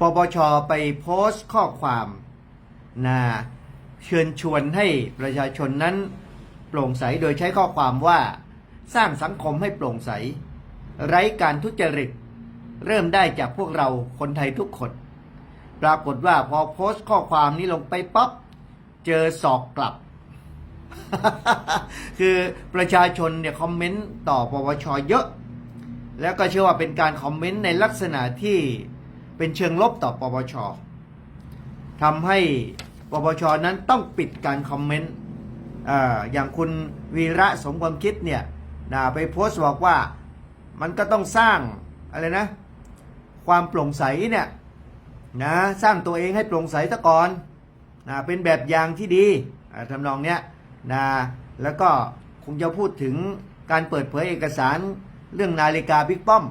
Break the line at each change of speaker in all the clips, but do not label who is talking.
ปปชไปโพสต์ข้อความนะเชิญชวนให้ประชาชนนั้นโปร่งใสโดยใช้ข้อความว่าสร้างสังคมให้โปร่งใส ไร้การทุจริต เริ่มได้จากพวกเราคนไทยทุกคน ปรากฏว่าพอโพสต์ข้อความนี้ลงไปปั๊บเจอสอกกลับ คือประชาชนเนี่ยคอมเมนต์ต่อปปชเยอะ แล้วก็เชื่อว่าเป็นการคอมเมนต์ในลักษณะที่ เป็นเชิงลบต่อปปชทำให้ปปชนั้นต้องปิดการคอมเมนต์อย่างคุณวีระสมความคิดเนี่ยนะไปโพสต์บอกว่ามันก็ต้องสร้างอะไรนะ ความโปร่งใสเนี่ยนะสร้างตัวเองให้โปร่งใสซะก่อนนะเป็นแบบอย่างที่ดีอ่าทำนองเนี้ยนะแล้วก็คงจะพูดถึงการเปิดเผยเอกสารเรื่องนาฬิกาบิ๊กป้อม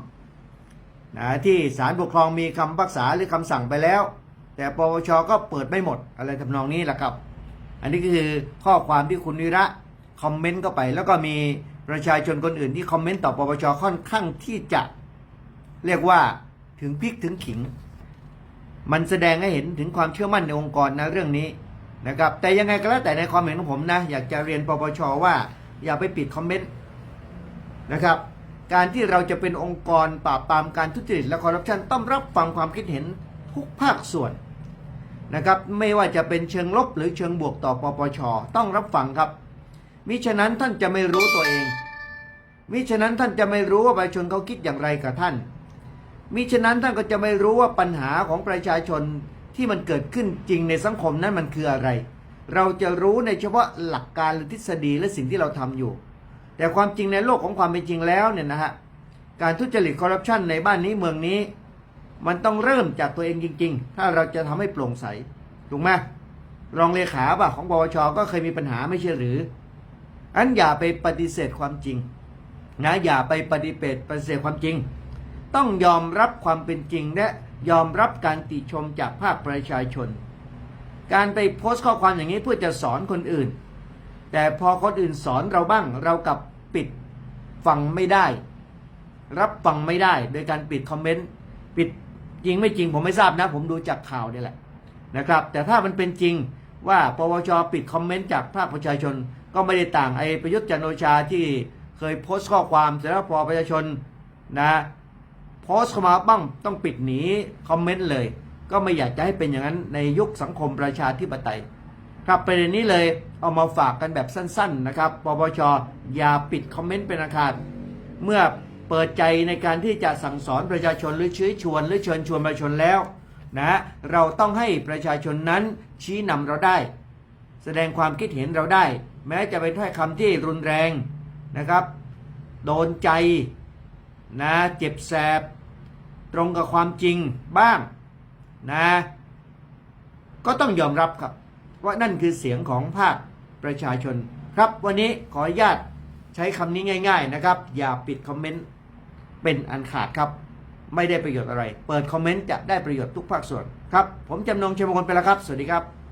นะที่ศาลปกครองมีคำพิพากษาหรือคำสั่งไปแล้ว แต่ปปชก็เปิดไม่หมดอะไรทำนองนี้แหละครับ อันนี้ก็คือข้อความที่คุณวิระคอมเมนต์เข้าไป แล้วก็มีประชาชนคนอื่นที่คอมเมนต์ต่อปปชค่อนข้างที่จะเรียกว่าถึงพิกถึงขิง มันแสดงให้เห็นถึงความเชื่อมั่นในองค์กรนะเรื่องนี้นะครับแต่ยังไงก็แล้วแต่ในความเห็นของผมนะ อยากจะเรียนปปชว่า อย่าไปปิดคอมเมนต์นะครับ การที่เราจะเป็นองค์กรปราบปรามการทุจริตและคอร์รัปชันต้องรับฟังความคิดเห็นทุกภาคส่วนนะครับไม่ว่าจะเป็นเชิงลบหรือเชิงบวกต่อปปช ต้องรับฟังครับ มิฉะนั้นท่านจะไม่รู้ตัวเอง มิฉะนั้นท่านจะไม่รู้ว่าประชาชนเขาคิดอย่างไรกับท่าน มิฉะนั้นท่านก็จะไม่รู้ว่าปัญหาของประชาชนที่มันเกิดขึ้นจริงในสังคมนั้นมันคืออะไร เราจะรู้ในเฉพาะหลักการหรือทฤษฎีและสิ่งที่เราทำอยู่ แต่ความจริงในโลกของความเป็นจริงแล้วเนี่ยนะฮะการทุจริตคอร์รัปชันในบ้านนี้เมืองนี้ มันต้องเริ่มจากตัวเองจริง ๆ ถ้าเราจะทำให้โปร่งใสถูกไหมรองเลขาป่ะของปปชก็เคยมีปัญหาไม่ใช่หรือ อันอย่าไปปฏิเสธความจริงนะอย่าไปปฏิเสธปฏิเสธความจริง ต้องยอมรับความเป็นจริงและยอมรับการติชมจากภาคประชาชน การไปโพสต์ข้อความอย่างนี้เพื่อจะสอนคนอื่น แต่พอคนอื่นสอนเราบ้าง เรากลับปิดฟังไม่ได้ รับฟังไม่ได้ โดยการปิดคอมเมนต์ปิดจริงไม่จริงผมไม่ทราบนะ ผมดูจากข่าวนี่แหละนะครับ แต่ถ้ามันเป็นจริงว่าปวชปิดคอมเมนต์จากภาคประชาชนก็ไม่ได้ต่างไอ้ประยุทธ์จันโอชาที่เคยโพสต์ข้อความเสร็จแล้วพอประชาชนนะโพสต์เข้ามาบ้างต้องปิดหนีคอมเมนต์เลย ก็ไม่อยากจะให้เป็นอย่างนั้นในยุคสังคมประชาธิปไตย ครับประเด็นนี้เลยเอามาฝากกันแบบสั้น ๆ นะครับปปชอย่าปิดคอมเมนต์เป็นอาคารเมื่อเปิดใจในการที่จะสั่งสอนประชาชนหรือชี้ชวน หรือเชิญชวนประชาชนแล้วนะเราต้องให้ประชาชนนั้นชี้นำเราได้ แสดงความคิดเห็นเราได้ แม้จะเป็นถ้อยคำที่รุนแรงนะครับ โดนใจนะเจ็บแสบ ตรงกับความจริงบ้างนะก็ต้องยอมรับครับ ว่านั่นคือเสียงของภาคประชาชน ครับวันนี้ขออนุญาตใช้คำนี้ง่าย ๆนะครับ อย่าปิดคอมเมนต์เป็นอันขาดครับ ไม่ได้ประโยชน์อะไร เปิดคอมเมนต์จะได้ประโยชน์ทุกภาคส่วนครับ ผมจำนงเชยมงคลไปแล้วครับ สวัสดีครับ